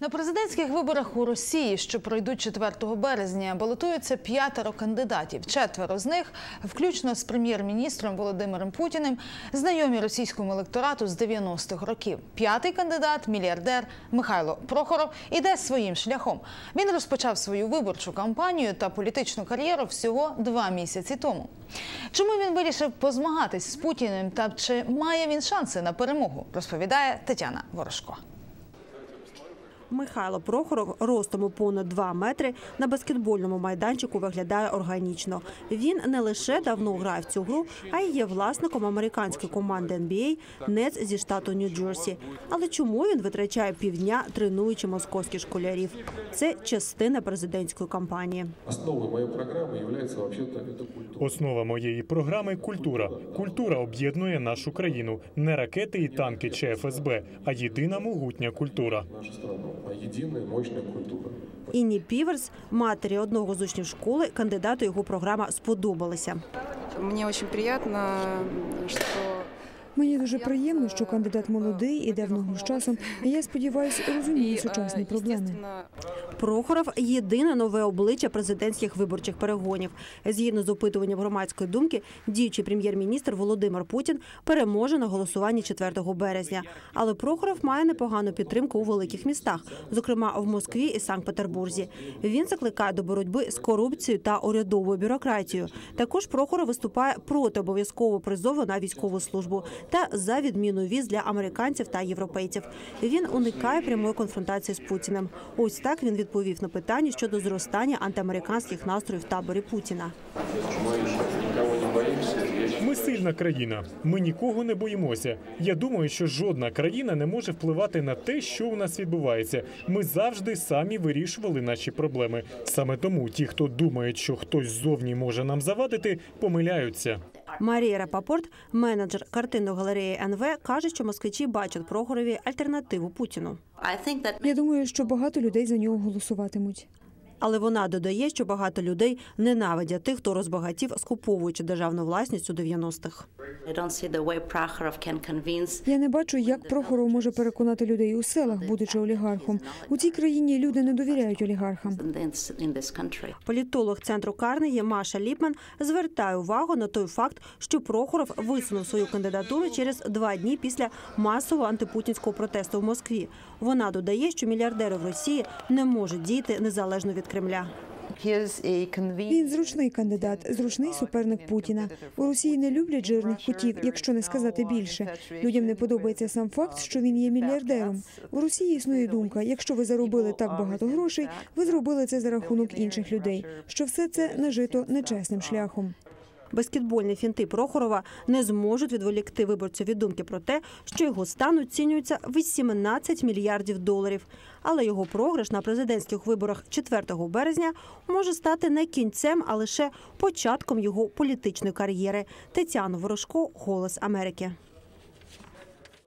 На президентських виборах у Росії, що пройдуть 4 березня, балотуються п'ятеро кандидатів. Четверо з них, включно з прем'єр-міністром Володимиром Путіним, знайомі російському електорату з 90-х років. П'ятий кандидат, мільярдер Михайло Прохоров, іде своїм шляхом. Він розпочав свою виборчу кампанію та політичну кар'єру всього два місяці тому. Чому він вирішив позмагатись з Путіним та чи має він шанси на перемогу, розповідає Тетяна Ворожко. Михайло Прохоров ростом у понад 2 метри на баскетбольному майданчику виглядає органічно. Він не лише давно грає в цю гру, а й є власником американської команди NBA Нец зі штату Нью-Джерсі. Але чому він витрачає півдня, тренуючи московських школярів? Це частина президентської кампанії. Является вообще-то культура. Основа моєї програми культура. Культура об'єднує нашу країну. Не ракети і танки чи ФСБ, а єдина могутня культура. Нашу страну, а культура. Інні Піверс, матері одного з учнів школи, кандидату його програма сподобалася. Мені дуже приємно, что Мені дуже приємно, що кандидат молодий іде в ногу з часом, і я сподіваюся, розуміє сучасні э, проблеми. Прохоров єдине нове обличчя президентських виборчих перегонів. Згідно з опитуванням громадської думки, діючий прем'єр-міністр Володимир Путін переможе на голосуванні 4 березня. Але Прохоров має непогану підтримку у великих містах, зокрема в Москві і Санкт-Петербурзі. Він закликає до боротьби з корупцією та урядовою бюрократією. Також Прохоров виступає проти обов'язкового призову на військову службу та за відміну віз для американців та європейців. Він уникає прямої конфронтації з Путіним. Ось так він відповів на питання щодо зростання антиамериканських настроїв в таборі Путіна. Ми сильна країна. Ми нікого не боїмося. Я думаю, що жодна країна не може впливати на те, що у нас відбувається. Ми завжди самі вирішували наші проблеми. Саме тому ті, хто думають, що хтось ззовні може нам завадити, помиляються. Марія Рапапорт, менеджер картинної галереї НВ, каже, що москвичі бачать Прохорові альтернативу Путіну. Я думаю, що багато людей за нього голосуватимуть. Але вона додає, що багато людей ненавидять тих, хто розбагатів, скуповуючи державну власність у 90-х. I don't see the way Prokharov can convince Я не бачу, як Прохоров може переконати людей у селах, будучи олігархом. У цій країні люди не довіряють олігархам. Політолог центру Карнегі Маша Ліпман звертає увагу на той факт, що Прохоров висунув свою кандидатуру через два дні після масового антипутінського протесту в Москві. Вона додає, що мільярдери в Росії не можуть діяти незалежно від Кремля. Він зручний кандидат, зручний суперник Путіна. У Росії не люблять жирних котів, якщо не сказати більше. Людям не подобається сам факт, що він є мільярдером. У Росії існує думка: якщо ви заробили так багато грошей, ви зробили це за рахунок інших людей. Що все це нажито нечесним шляхом. Баскетбольні фінти Прохорова не зможуть відволікти виборців від думки про те, що його стан оцінюється в 18 мільярдів доларів. Але його програш на президентських виборах 4 березня може стати не кінцем, а лише початком його політичної кар'єри. Тетяна Ворожко, Голос Америки.